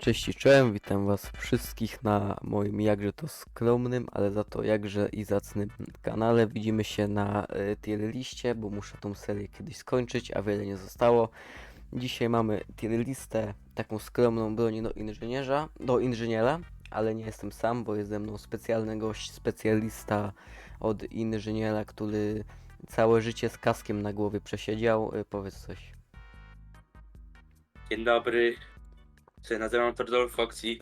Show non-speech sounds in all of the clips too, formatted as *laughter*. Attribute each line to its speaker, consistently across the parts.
Speaker 1: Cześć i czołem, witam was wszystkich na moim jakże to skromnym, ale za to jakże i zacnym kanale. Widzimy się na y, tier liście, bo muszę tą serię kiedyś skończyć, a wiele nie zostało. Dzisiaj mamy tier listę, taką skromną broni do inżynierza, do inżyniera, ale nie jestem sam, bo jest ze mną specjalny gość, specjalista od inżyniera, który całe życie z kaskiem na głowie przesiedział. Y, powiedz coś.
Speaker 2: Dzień dobry. Się nazywam Tordol Foxy.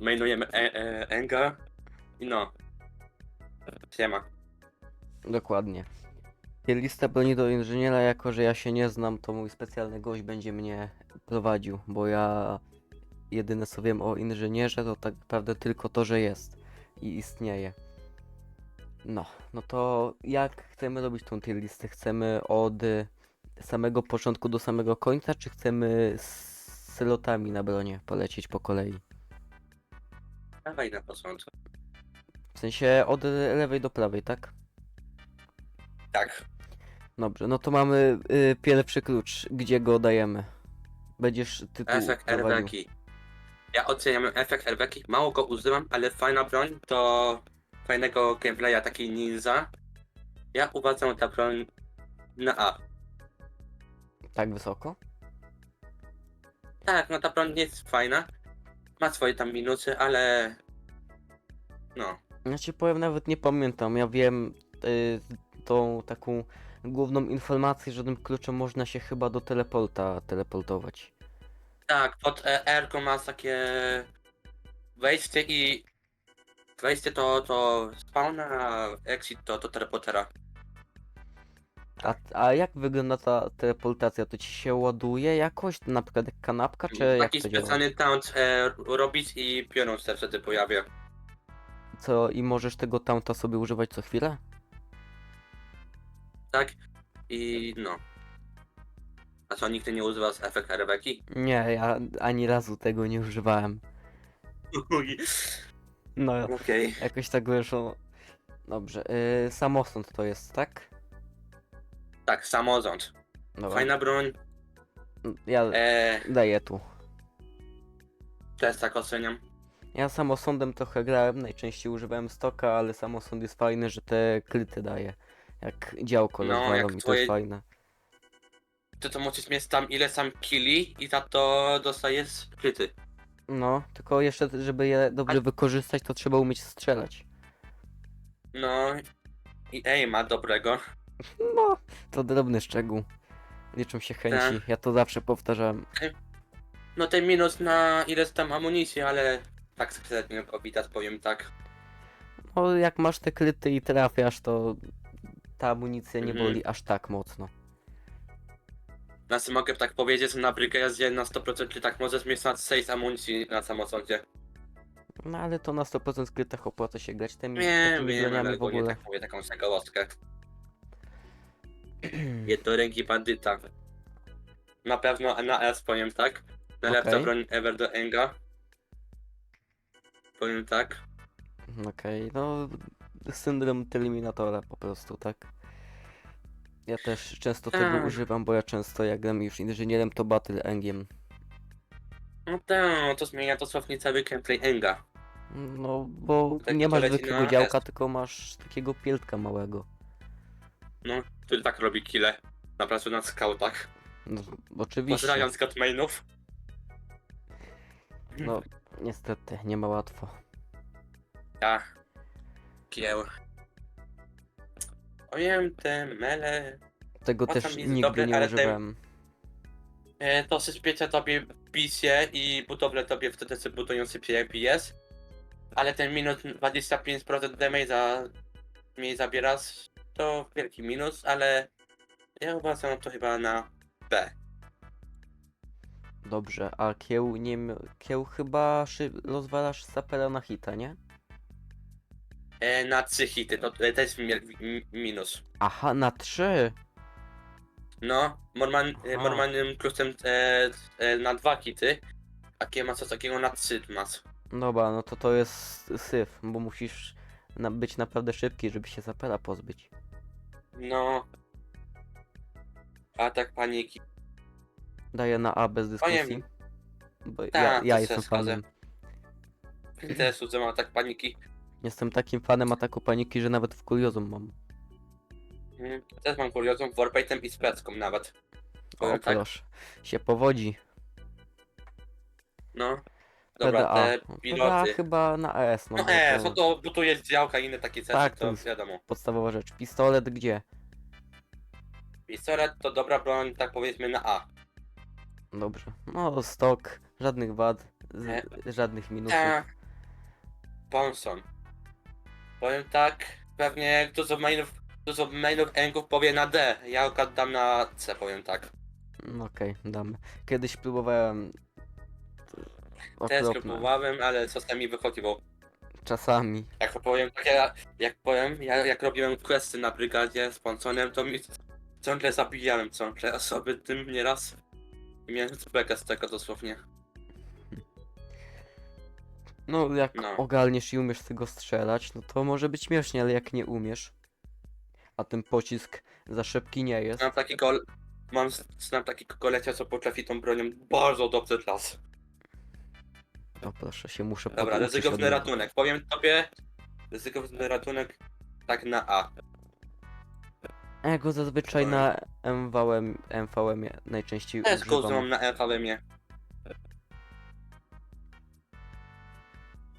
Speaker 2: Mainujemy e e Enga. I no. Siema.
Speaker 1: Dokładnie. Lista broni do inżyniera, jako że ja się nie znam, to mój specjalny gość będzie mnie prowadził, bo ja jedyne co wiem o inżynierze to tak naprawdę tylko to, że jest i istnieje. No, no to jak chcemy robić tą tier listę? Chcemy od samego początku do samego końca, czy chcemy slotami na bronie polecieć po kolei?
Speaker 2: Dawaj na początek.
Speaker 1: W sensie od lewej do prawej, tak?
Speaker 2: Tak.
Speaker 1: Dobrze, no to mamy y, pierwszy klucz. Gdzie go dajemy? Będziesz tytuł
Speaker 2: Efekt
Speaker 1: prowadził.
Speaker 2: Ja oceniam efekt Erbeki. Mało go używam, ale fajna broń to fajnego gameplaya taki ninja. Ja uważam tę broń na A.
Speaker 1: Tak wysoko?
Speaker 2: Tak, no ta nie jest fajna. Ma swoje tam minusy, ale... No.
Speaker 1: Ja ci powiem, nawet nie pamiętam. Ja wiem y, tą taką główną informację, że tym kluczem można się chyba do teleporta teleportować.
Speaker 2: Tak, pod e, masz takie wejście i wejście to, to spawna, a exit to, to teleportera.
Speaker 1: A, a jak wygląda ta teleportacja? To ci się ładuje jakoś? Na przykład jak kanapka, czy jak
Speaker 2: Taki
Speaker 1: to działa?
Speaker 2: specjalny taunt e, robić i piorun się wtedy pojawia.
Speaker 1: Co, i możesz tego taunta sobie używać co chwilę?
Speaker 2: Tak? I no. A co, nigdy nie używasz efekt Rebeki?
Speaker 1: Nie, ja ani razu tego nie używałem. No,
Speaker 2: Okej.
Speaker 1: jakoś tak wyszło. Dobrze, y, samosąd to jest, tak?
Speaker 2: Tak, samorząd.
Speaker 1: Dobra.
Speaker 2: Fajna broń.
Speaker 1: Ja
Speaker 2: E,
Speaker 1: daję tu.
Speaker 2: też tak oceniam.
Speaker 1: Ja samosądem trochę grałem, najczęściej używałem stoka, ale samosąd jest fajny, że te kryty daje. Jak działko
Speaker 2: No,
Speaker 1: rozwalą
Speaker 2: jak
Speaker 1: i to
Speaker 2: twoje-
Speaker 1: jest fajne.
Speaker 2: Ty to musisz mieć tam ile sam killi i za to dostajesz kryty.
Speaker 1: No, tylko jeszcze, żeby je dobrze wykorzystać, to trzeba umieć strzelać.
Speaker 2: No i ej, ma dobrego.
Speaker 1: No, to drobny szczegół. Liczą się chęci,
Speaker 2: Tak.
Speaker 1: ja to zawsze powtarzałem.
Speaker 2: No ten minus na ileś tam amunicji, ale tak średnio go widać, powiem tak.
Speaker 1: No, jak masz te kryty i trafiasz, to ta amunicja nie
Speaker 2: Mhm.
Speaker 1: boli aż tak mocno.
Speaker 2: Znaczy mogę tak powiedzieć, na Brygadzie na 100% ty tak możesz mieć na 6 amunicji na samosądzie.
Speaker 1: No, ale to na 100% krytach opłaca się grać tymi,
Speaker 2: Nie
Speaker 1: takimi
Speaker 2: wiem,
Speaker 1: broniami
Speaker 2: ale
Speaker 1: w
Speaker 2: ogólnie
Speaker 1: ogóle.
Speaker 2: tak mówię, taką zagałostkę. *clears throat* Jednoręki bandyta. Na pewno na S powiem tak. Najlepsza
Speaker 1: Okej.
Speaker 2: broń ever do Enga. Powiem tak.
Speaker 1: Okej, no syndrom Terminatora po prostu, tak? Ja też często tego
Speaker 2: Tak.
Speaker 1: używam, bo ja często jak gram już inżynierem, to battle engiem.
Speaker 2: No tak, to zmienia dosłownie cały gameplay Enga.
Speaker 1: No, bo
Speaker 2: Tak,
Speaker 1: nie
Speaker 2: to
Speaker 1: masz
Speaker 2: leci
Speaker 1: zwykłego
Speaker 2: na
Speaker 1: działka, tylko masz takiego pieltka małego.
Speaker 2: No, który tak robi kile. Na placu na scoutach.
Speaker 1: No, oczywiście.
Speaker 2: Pozdrawiam z Gatmainów.
Speaker 1: No, niestety, nie ma łatwo.
Speaker 2: Ja. Kieł. Powiem te mele.
Speaker 1: Tego też
Speaker 2: jest
Speaker 1: nigdy
Speaker 2: dobre,
Speaker 1: nie
Speaker 2: ale ten-
Speaker 1: używałem.
Speaker 2: E, to tobie pisie i budowlę tobie wtedy sobie budują sypie FPS. Ale ten minus 25% damage'a mi zabierasz, to wielki minus, ale ja uważam to chyba na B.
Speaker 1: Dobrze, a kieł nie... Kieł chyba szy... rozwalasz sapera na hita, nie?
Speaker 2: E, na 3 hity, to, to jest mi, mi, minus.
Speaker 1: Aha, na trzy!
Speaker 2: No, normal, e,
Speaker 1: Aha.
Speaker 2: e, e, na 2 hity, a kie ma co takiego na 3 masz.
Speaker 1: Dobra, no to to jest syf, bo musisz na, być naprawdę szybki, żeby się zapera pozbyć.
Speaker 2: No. Atak paniki.
Speaker 1: Daję na A bez
Speaker 2: Powiem-
Speaker 1: dyskusji. Bo ja,
Speaker 2: Tak,
Speaker 1: ja
Speaker 2: to
Speaker 1: jestem
Speaker 2: zgodzę.
Speaker 1: fanem.
Speaker 2: Też że mam tak paniki.
Speaker 1: Jestem takim fanem ataku paniki, że nawet w kuriozum mam.
Speaker 2: Mm, Też mam kuriozum Warpaintem i Specką nawet.
Speaker 1: O
Speaker 2: Powiem tak.
Speaker 1: proszę. Się powodzi.
Speaker 2: No. Dobra,
Speaker 1: PDA.
Speaker 2: te
Speaker 1: PDA
Speaker 2: piloty.
Speaker 1: chyba na ES. No,
Speaker 2: No
Speaker 1: bo
Speaker 2: e,
Speaker 1: to
Speaker 2: no to, bo tu jest działka i inne takie rzeczy,
Speaker 1: Tak, to
Speaker 2: to
Speaker 1: jest-
Speaker 2: wiadomo.
Speaker 1: podstawowa rzecz. Pistolet gdzie?
Speaker 2: Pistolet to dobra broń, tak powiedzmy na A.
Speaker 1: Dobrze. No stok, żadnych wad,
Speaker 2: Nie.
Speaker 1: z, żadnych minusów.
Speaker 2: Ta. Bonson. Powiem tak, pewnie dużo mailów, dużo mailów enków powie na D, ja akurat dam na C, powiem tak.
Speaker 1: No Okej, damy. Kiedyś próbowałem.
Speaker 2: Też
Speaker 1: Okropne.
Speaker 2: próbowałem, ale czasami wychodziło.
Speaker 1: Czasami.
Speaker 2: Jak powiem, tak ja, jak powiem, ja jak robiłem questy na brygadzie z Bonsonem, to mi ciągle zabijałem ciągle osoby tym nieraz. I miałem bekę z tego dosłownie.
Speaker 1: No jak
Speaker 2: No.
Speaker 1: ogarniesz i umiesz z tego strzelać, no to może być śmiesznie, ale jak nie umiesz, a ten pocisk za szybki nie jest,
Speaker 2: Znam takiego, mam, znam takiego kolecia, co potrafi tą bronią bardzo dobrze las.
Speaker 1: To proszę się muszę
Speaker 2: Dobra, ryzykowny
Speaker 1: od niego.
Speaker 2: ratunek. Powiem tobie, ryzykowny ratunek tak na A.
Speaker 1: A ja go zazwyczaj na MVM, MVM najczęściej
Speaker 2: Też go
Speaker 1: używam.
Speaker 2: mam na FLM-ie.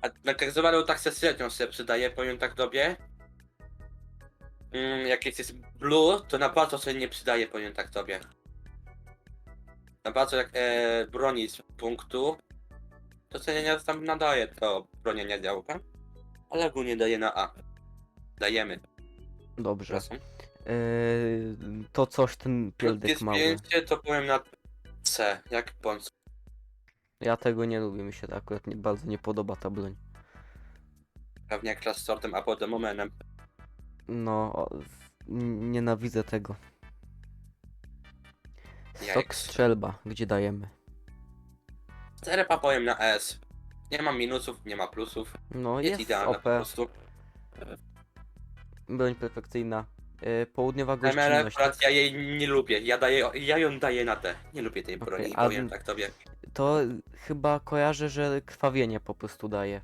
Speaker 2: A na tak zwaną taksę średnią sobie przydaje, powiem tak tobie. Mm, jak jest, jest blue, to na bardzo sobie nie przydaje, powiem tak tobie. Na bardzo jak e, broni z punktu, nie tam nadaje to bronienia działka. Ale ogólnie daje na A. Dajemy.
Speaker 1: Dobrze.
Speaker 2: Przepraszam.
Speaker 1: Yy, to coś ten pierdek mały.
Speaker 2: pięcie, to powiem na C, jak bądź.
Speaker 1: Ja tego nie lubię, mi się to akurat nie, bardzo nie podoba ta broń.
Speaker 2: Pewnie jak Clash Sortem, a potem Momentem.
Speaker 1: No, o, n- nienawidzę tego.
Speaker 2: Jajks.
Speaker 1: strzelba, gdzie dajemy?
Speaker 2: Cerepa powiem na S. Nie ma minusów, nie ma plusów.
Speaker 1: No
Speaker 2: Jest
Speaker 1: jest
Speaker 2: idealna
Speaker 1: OP,
Speaker 2: po prostu.
Speaker 1: broń perfekcyjna. Yy, południowa
Speaker 2: ML
Speaker 1: gościnność.
Speaker 2: akurat ja jej nie lubię. Ja, daję, ja ją daję na D. Nie lubię tej broni,
Speaker 1: a-
Speaker 2: powiem tak tobie.
Speaker 1: To chyba kojarzę, że krwawienie po prostu daje.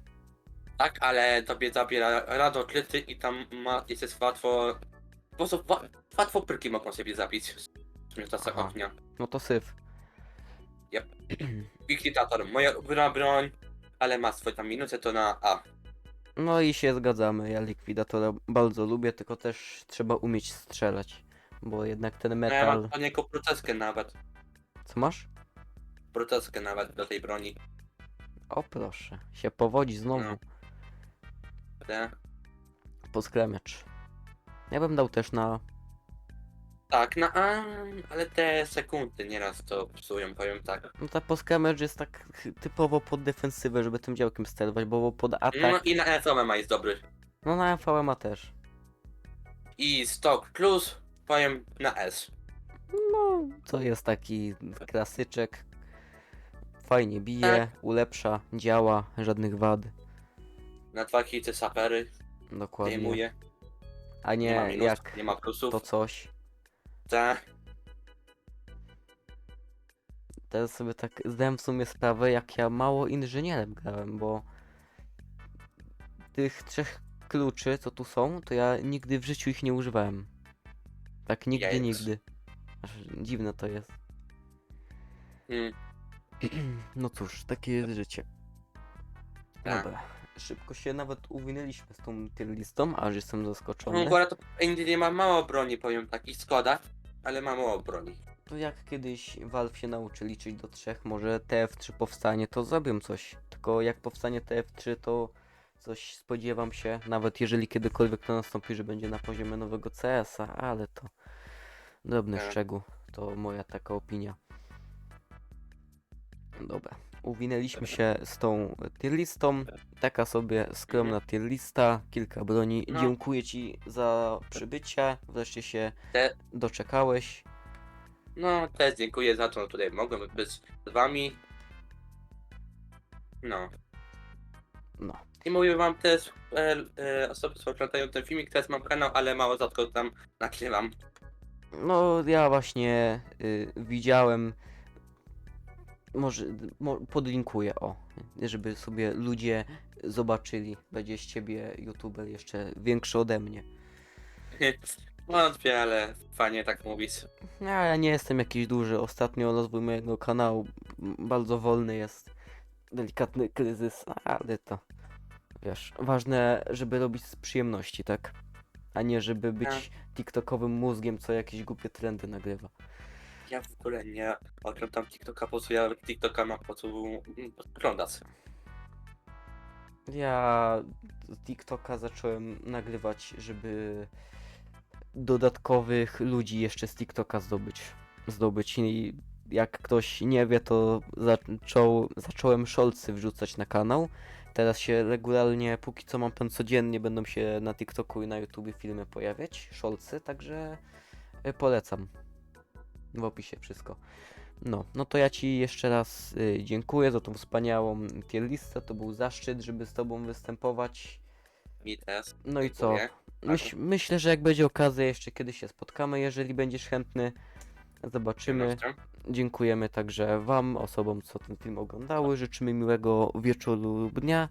Speaker 2: Tak, ale tobie zabiera rado kryty i tam ma, jest, łatwo... Po prostu wa, łatwo pyrki mogą sobie zabić. Śmietasa
Speaker 1: Aha.
Speaker 2: ognia.
Speaker 1: No to syf.
Speaker 2: Yep. *clears throat* Liquidator, moja ulubiona broń, ale ma swoje tam minusy, to na A.
Speaker 1: No i się zgadzamy, ja likwidatora bardzo lubię, tylko też trzeba umieć strzelać. Bo jednak ten
Speaker 2: No ja mam
Speaker 1: metal...
Speaker 2: do niego proteskę nawet.
Speaker 1: Co masz?
Speaker 2: Proteskę nawet do tej broni.
Speaker 1: O proszę, się powodzi znowu.
Speaker 2: No.
Speaker 1: Poskramiacz. Ja bym dał też na...
Speaker 2: Tak, na A, ale te sekundy nieraz to psują, powiem tak.
Speaker 1: No ta poskramiacz jest tak typowo pod defensywę, żeby tym działkiem sterować, bo pod atak...
Speaker 2: No i na FMA jest dobry.
Speaker 1: No na FVMA też.
Speaker 2: I Stock Plus powiem na S.
Speaker 1: No, to jest taki klasyczek. Fajnie bije,
Speaker 2: Tak.
Speaker 1: ulepsza, działa, żadnych wad.
Speaker 2: Na dwa hity sapery
Speaker 1: Dokładnie.
Speaker 2: zdejmuje.
Speaker 1: A
Speaker 2: Nie, ma
Speaker 1: nie
Speaker 2: minus,
Speaker 1: jak
Speaker 2: nie ma plusów.
Speaker 1: to coś.
Speaker 2: Tak.
Speaker 1: Teraz sobie tak zdałem w sumie sprawę, jak ja mało inżynierem grałem, bo tych trzech kluczy, co tu są, to ja nigdy w życiu ich nie używałem. Tak nigdy,
Speaker 2: Jajec.
Speaker 1: nigdy. Aż dziwne to jest.
Speaker 2: Mm. *clears throat*
Speaker 1: No cóż, takie jest życie.
Speaker 2: Tak.
Speaker 1: Dobra. Szybko się nawet uwinęliśmy z tą tier listą, aż jestem
Speaker 2: No
Speaker 1: zaskoczony.
Speaker 2: akurat to Indy nie ma mało broni, powiem tak. I Skoda, ale ma mało broni.
Speaker 1: To jak kiedyś Valve się nauczy liczyć do trzech, może TF3 powstanie, to zrobią coś. Tylko jak powstanie TF3, to coś spodziewam się, nawet jeżeli kiedykolwiek to nastąpi, że będzie na poziomie nowego CS-a, ale to drobny
Speaker 2: Tak.
Speaker 1: szczegół, to moja taka opinia. Dobra, uwinęliśmy się z tą tier listą, taka sobie skromna tier lista, kilka broni.
Speaker 2: No.
Speaker 1: Dziękuję Ci za przybycie, wreszcie się
Speaker 2: Te-
Speaker 1: doczekałeś.
Speaker 2: No, też dziękuję za to, że tutaj mogłem być z wami. No.
Speaker 1: No.
Speaker 2: I mówię wam też, e, e, osoby, co oglądają ten filmik, też mam kanał, ale mało rzadko tam nagrywam.
Speaker 1: No, ja właśnie y, widziałem może mo, podlinkuję, o, żeby sobie ludzie zobaczyli. Będzie z ciebie youtuber jeszcze większy ode mnie. *laughs*
Speaker 2: Wątpię, ale fajnie tak mówić.
Speaker 1: No, ja nie jestem jakiś duży. Ostatnio rozwój mojego kanału bardzo wolny jest. Delikatny kryzys, ale to wiesz, ważne, żeby robić z przyjemności, tak? A nie żeby być
Speaker 2: Tak.
Speaker 1: TikTokowym mózgiem, co jakieś głupie trendy nagrywa.
Speaker 2: Ja w ogóle nie oglądam TikToka, po co ja TikToka mam po co oglądać.
Speaker 1: Ja TikToka zacząłem nagrywać, żeby dodatkowych ludzi jeszcze z TikToka zdobyć. Zdobyć i jak ktoś nie wie, to zaczął, zacząłem szolcy wrzucać na kanał. Teraz się regularnie, póki co mam pan codziennie, będą się na TikToku i na YouTubie filmy pojawiać, szolcy, także y, polecam. W opisie wszystko. No, no to ja Ci jeszcze raz y, dziękuję za tą wspaniałą tier listę. To był zaszczyt, żeby z Tobą występować.
Speaker 2: Mi też.
Speaker 1: No i co?
Speaker 2: Dziękuję.
Speaker 1: Myśl, myślę, że jak będzie okazja, jeszcze kiedyś się spotkamy, jeżeli będziesz chętny. Zobaczymy. Dziękujemy także Wam, osobom, co ten film oglądały. Życzymy miłego wieczoru lub dnia.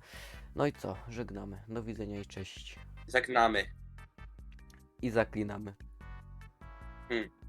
Speaker 1: No i co? Żegnamy. Do widzenia i cześć.
Speaker 2: Żegnamy.
Speaker 1: I zaklinamy.
Speaker 2: Hmm.